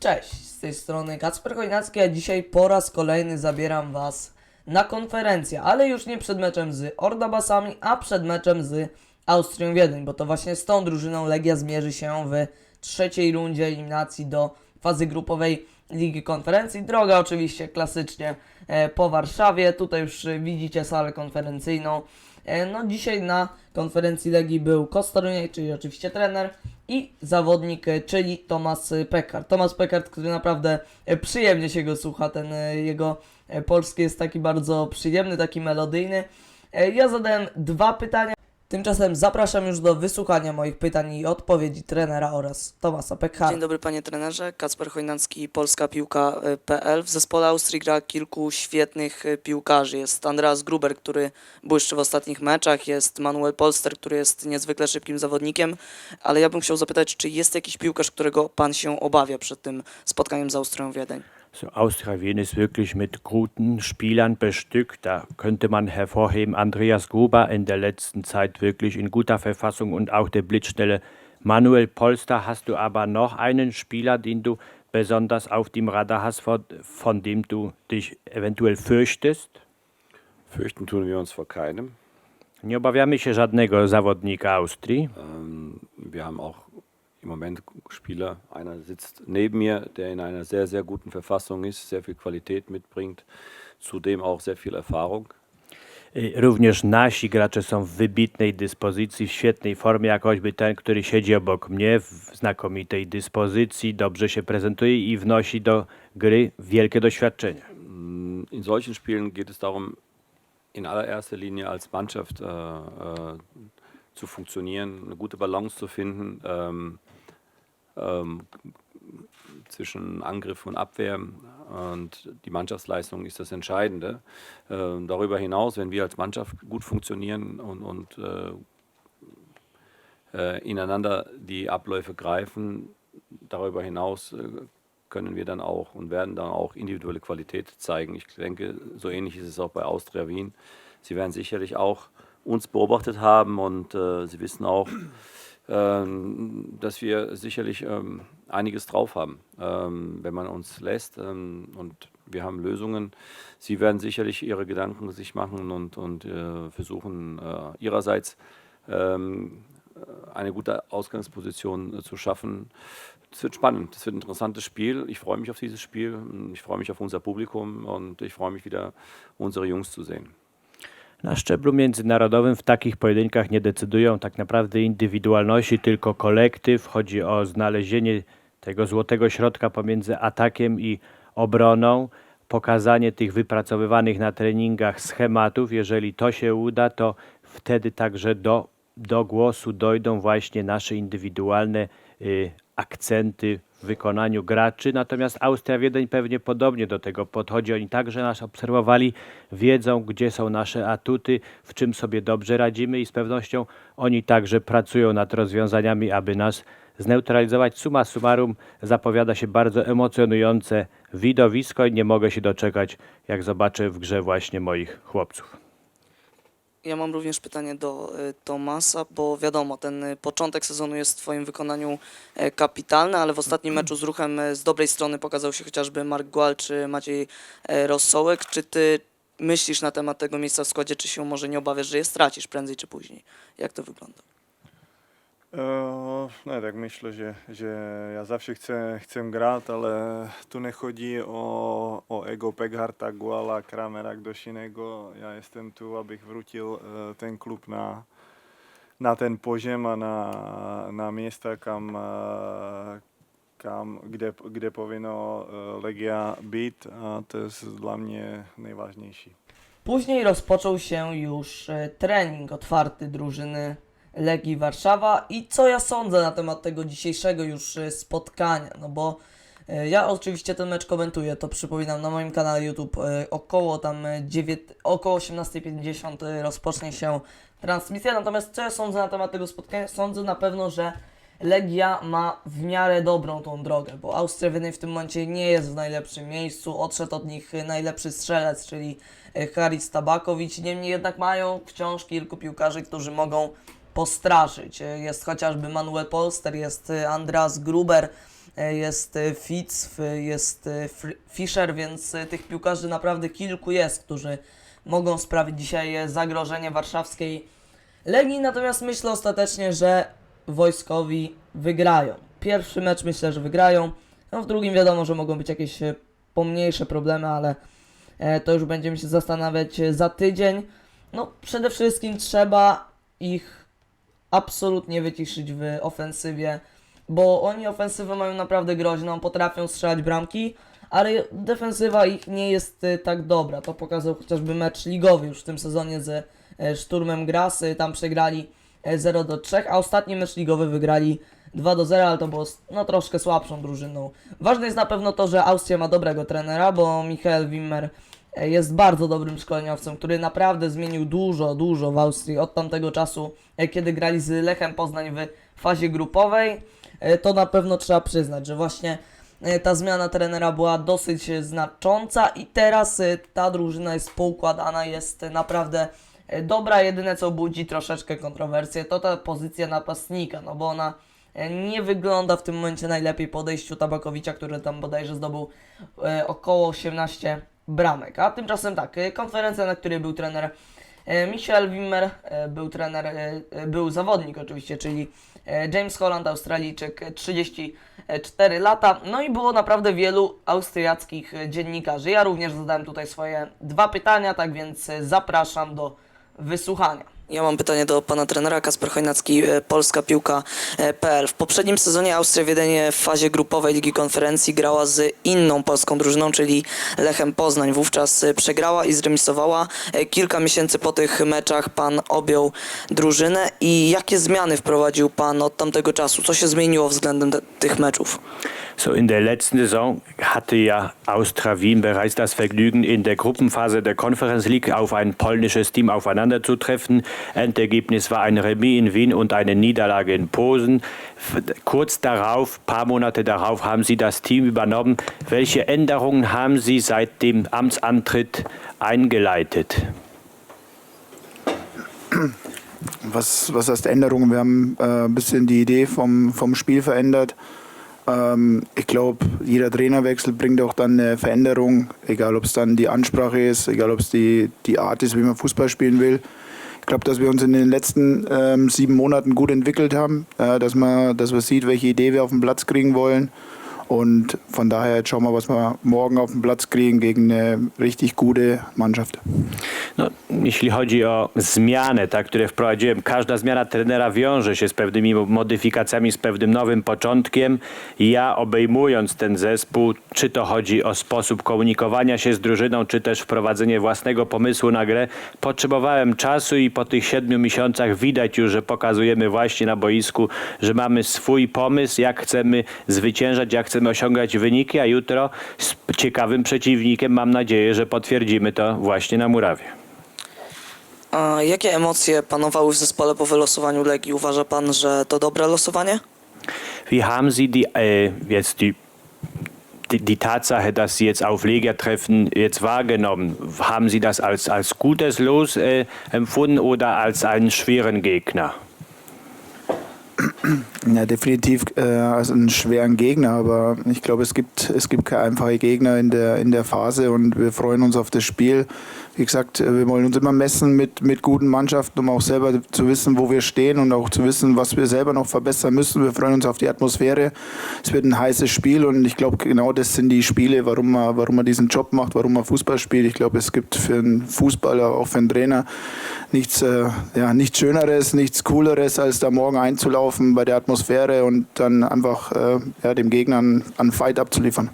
Cześć, z tej strony Kacper Chojnacki, a dzisiaj po raz kolejny zabieram Was na konferencję, ale już nie przed meczem z Ordabasami, a przed meczem z Austrią Wiedeń, bo to właśnie z tą drużyną Legia zmierzy się w trzeciej rundzie eliminacji do fazy grupowej Ligi Konferencji. Droga oczywiście klasycznie e, po Warszawie, tutaj już widzicie salę konferencyjną. E, No dzisiaj na konferencji Legii był Kostarunie, czyli oczywiście trener i zawodnik, e, czyli Tomasz Pekard. Tomasz Pekard, który naprawdę e, przyjemnie się go słucha, ten jego polski jest taki bardzo przyjemny, taki melodyjny. Ja zadałem dwa pytania. Tymczasem zapraszam już do wysłuchania moich pytań i odpowiedzi trenera oraz Tomasa Pekharda. Dzień dobry panie trenerze, Kacper Chojnacki, Polska Piłka.pl. W zespole Austrii gra kilku świetnych e, piłkarzy. Jest Andreas Gruber, który błyszczy w ostatnich meczach, jest Manuel Polster, który jest niezwykle szybkim zawodnikiem, ale ja bym chciał zapytać, czy jest jakiś piłkarz, którego pan się obawia przed tym spotkaniem z Austrią Wiedeń? So Austria Wien ist wirklich mit guten Spielern bestückt. Da könnte man hervorheben Andreas Gruber in der letzten Zeit wirklich in guter Verfassung und auch der blitzschnelle Manuel Polster. Hast du aber noch einen Spieler, den du besonders auf dem Radar hast, von, von dem du dich eventuell fürchtest? Fürchten tun wir uns vor keinem. Nie obawiamy się żadnego zawodnika Austrii. Ähm, wir haben auch im Moment Spieler. Einer sitzt neben mir, der in einer sehr, sehr guten Verfassung ist, sehr viel Qualität mitbringt, zudem auch sehr viel Erfahrung. Również nasi gracze są w wybitnej dyspozycji, w świetnej formie, jak choćby ten, który siedzi obok mnie, w znakomitej dyspozycji, dobrze się prezentuje i wnosi do gry wielkie doświadczenie. Mm, In solchen Spielen geht es darum, in allererster Linie als Mannschaft äh, äh, zu funktionieren, eine gute Balance zu finden ähm, ähm, zwischen Angriff und Abwehr. Und die Mannschaftsleistung ist das Entscheidende. Ähm, darüber hinaus, wenn wir als Mannschaft gut funktionieren und, und äh, äh, ineinander die Abläufe greifen, darüber hinaus äh, können wir dann auch und werden dann auch individuelle Qualität zeigen. Ich denke, so ähnlich ist es auch bei Austria Wien. Sie werden sicherlich auch uns beobachtet haben und äh, sie wissen auch, dass wir sicherlich ähm, einiges drauf haben, ähm, wenn man uns lässt. Ähm, und wir haben Lösungen. Sie werden sicherlich ihre Gedanken sich machen und, und äh, versuchen, äh, ihrerseits ähm, eine gute Ausgangsposition äh, zu schaffen. Es wird spannend, es wird ein interessantes Spiel. Ich freue mich auf dieses Spiel, ich freue mich auf unser Publikum und ich freue mich wieder, unsere Jungs zu sehen. Na szczeblu międzynarodowym w takich pojedynkach nie decydują tak naprawdę indywidualności, tylko kolektyw. Chodzi o znalezienie tego złotego środka pomiędzy atakiem i obroną, pokazanie tych wypracowywanych na treningach schematów. Jeżeli to się uda, to wtedy także do, do głosu dojdą właśnie nasze indywidualne y, akcenty w wykonaniu graczy. Natomiast Austria Wiedeń pewnie podobnie do tego podchodzi. Oni także nas obserwowali, wiedzą, gdzie są nasze atuty, w czym sobie dobrze radzimy i z pewnością oni także pracują nad rozwiązaniami, aby nas zneutralizować. Suma summarum zapowiada się bardzo emocjonujące widowisko i nie mogę się doczekać, jak zobaczę w grze właśnie moich chłopców. Ja mam również pytanie do e, Tomasa, bo wiadomo, ten e, początek sezonu jest w Twoim wykonaniu e, kapitalny, ale w ostatnim meczu z ruchem z dobrej strony pokazał się chociażby Mark Gual czy Maciej Rossołek. Czy Ty myślisz na temat tego miejsca w składzie, czy się może nie obawiasz, że je stracisz prędzej czy później? Jak to wygląda? Ne, tak myślę, że, że ja zawsze chcę, chcę grać, ale tu nie chodzi o, o ego Pegharta, Guala, Kramera, ktoś innego. Ja jestem tu, abych wrócił eh, ten klub na, na ten poziom a na, na miejsca, kam, eh, kam, kde, kde powinno Legia být a to jest dla mnie najważniejsze. Później rozpoczął się już e, trening otwarty drużyny Legii Warszawa. I co ja sądzę na temat tego dzisiejszego już e, spotkania, no bo e, ja oczywiście ten mecz komentuję, to przypominam na moim kanale YouTube e, około tam e, dziewięt- około 18.50 e, rozpocznie się transmisja, natomiast co ja sądzę na temat tego spotkania? Sądzę na pewno, że Legia ma w miarę dobrą tą drogę, bo Austria Wiedeń w tym momencie nie jest w najlepszym miejscu, odszedł od nich najlepszy strzelec, czyli Haris Tabakowicz, niemniej jednak mają wciąż kilku piłkarzy, którzy mogą postraszyć. E, Jest chociażby Manuel Polster, jest e, Andreas Gruber, e, jest Fitz, jest Fischer, więc tych piłkarzy naprawdę kilku jest, którzy mogą sprawić dzisiaj zagrożenie warszawskiej Legii. Natomiast myślę ostatecznie, że wojskowi wygrają. Pierwszy mecz myślę, że wygrają. No w drugim wiadomo, że mogą być jakieś pomniejsze problemy, ale to już będziemy się zastanawiać za tydzień. No przede wszystkim trzeba ich absolutnie wyciszyć w ofensywie, bo oni ofensywę mają naprawdę groźną, potrafią strzelać bramki, ale defensywa ich nie jest e, tak dobra. To pokazał chociażby mecz ligowy już w tym sezonie ze e, Szturmem Grasy. Tam przegrali e, 0 do 3, a ostatni mecz ligowy wygrali 2 do 0, ale to było no, troszkę słabszą drużyną. Ważne jest na pewno to, że Austria ma dobrego trenera, bo Michael Wimmer e, jest bardzo dobrym szkoleniowcem, który naprawdę zmienił dużo, dużo w Austrii od tamtego czasu, e, kiedy grali z Lechem Poznań w fazie grupowej. E, To na pewno trzeba przyznać, że właśnie e, ta zmiana trenera była dosyć e, znacząca i teraz e, ta drużyna jest poukładana, jest e, naprawdę e, dobra. Jedyne co budzi troszeczkę kontrowersję to ta pozycja napastnika, no bo ona e, nie wygląda w tym momencie najlepiej po odejściu Tabakowicza, który tam bodajże zdobył e, około 18 bramek. A tymczasem tak, e, konferencja, na której był trener e, Michel Wimmer, e, był trener, był zawodnik oczywiście, czyli James Holland, Australijczyk, e, 34 lata. No i było naprawdę wielu austriackich dziennikarzy. Ja również zadałem tutaj swoje dwa pytania, tak więc zapraszam do wysłuchania. Ja mam pytanie do pana trenera Kasper Chojnacki, e, Polska Piłka.pl. W poprzednim sezonie Austria Wiedenie w fazie grupowej Ligi Konferencji grała z inną polską drużyną, czyli Lechem Poznań. Wówczas e, przegrała i zremisowała. E, Kilka miesięcy po tych meczach pan objął drużynę i jakie zmiany wprowadził pan od tamtego czasu? Co się zmieniło względem tych meczów? So in der letzten Saison hatte ja Austria Wien bereits das Vergnügen, in der Gruppenphase der Conference League auf ein polnisches Team aufeinanderzutreffen. Endergebnis war ein Remis in Wien und eine Niederlage in Posen. Kurz darauf, paar Monate darauf, haben Sie das Team übernommen. Welche Änderungen haben Sie seit dem Amtsantritt eingeleitet? Was, was heißt Änderungen? Wir haben äh, ein bisschen die Idee vom, vom Spiel verändert. Ähm, ich glaube, jeder Trainerwechsel bringt auch dann eine Veränderung, egal ob es dann die Ansprache ist, egal ob es die, die Art ist, wie man Fußball spielen will. Ich glaube, dass wir uns in den letzten ähm, sieben Monaten gut entwickelt haben, äh, dass, man, dass man sieht, welche Idee wir auf den Platz kriegen wollen. Und von daher jetzt schauen wir, was wir morgen auf den Platz kriegen gegen eine richtig gute Mannschaft. No, jeśli chodzi o zmianę, tak, które wprowadziłem, każda zmiana trenera wiąże się z pewnymi modyfikacjami, z pewnym nowym początkiem. Ja obejmując ten zespół, czy to chodzi o sposób komunikowania się z drużyną, czy też wprowadzenie własnego pomysłu na grę, potrzebowałem czasu i po tych siedmiu miesiącach widać już, że pokazujemy właśnie na boisku, że mamy swój pomysł, jak chcemy zwyciężać, jak chcemy osiągać wyniki, a jutro z ciekawym przeciwnikiem mam nadzieję, że potwierdzimy to właśnie na murawie. A jakie emocje panowały w zespole po wylosowaniu Legii? Uważa pan, że to dobre losowanie? Wie haben Sie die, äh, jetzt die, die, die Tatsache, dass Sie jetzt auf Legia treffen, jetzt wahrgenommen? Haben Sie das als, als gutes Los äh, empfunden oder als einen schweren Gegner? Ja, definitiv äh, als einen schweren Gegner, aber ich glaube, es gibt, es gibt keine einfache Gegner in der, in der Phase und wir freuen uns auf das Spiel. Wie gesagt, äh, wir wollen uns immer messen mit, mit guten Mannschaften, um auch selber zu wissen, wo wir stehen und auch zu wissen, was wir selber noch verbessern müssen. Wir freuen uns auf die Atmosphäre. Es wird ein heißes Spiel und ich glaube, genau das sind die Spiele, warum man, warum man diesen Job macht, warum man Fußball spielt. Ich glaube, es gibt für einen Fußballer, auch für einen Trainer, nichts, äh, ja, nichts Schöneres, nichts Cooleres, als da morgen einzulaufen bei der Atmosphäre und dann einfach äh, ja, dem Gegner einen, Fight abzuliefern.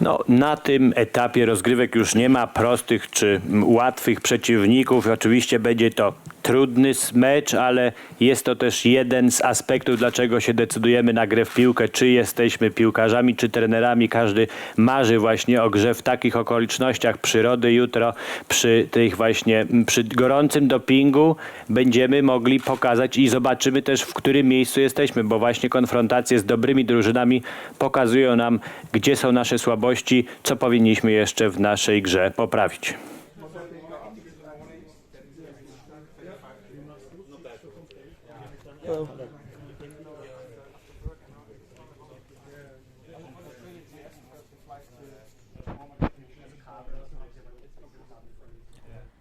No, na tym etapie rozgrywek już nie ma prostych czy łatwych przeciwników. Oczywiście będzie to trudny mecz, ale jest to też jeden z aspektów, dlaczego się decydujemy na grę w piłkę. Czy jesteśmy piłkarzami, czy trenerami. Każdy marzy właśnie o grze w takich okolicznościach przyrody. Jutro przy tych właśnie, przy gorącym dopingu będziemy mogli pokazać i zobaczymy też, w którym miejscu jesteśmy, bo właśnie konfrontacje z dobrymi drużynami pokazują nam, gdzie są nasze słabości, co powinniśmy jeszcze w naszej grze poprawić.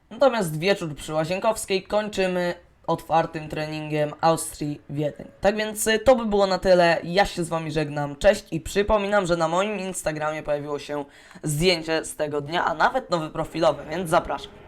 Natomiast wieczór przy Łazienkowskiej kończymy otwartym treningiem Austrii Wiedeń. Tak więc y, to by było na tyle. Ja się z Wami żegnam. Cześć i przypominam, że na moim Instagramie pojawiło się zdjęcie z tego dnia, a nawet nowy profilowy, więc zapraszam.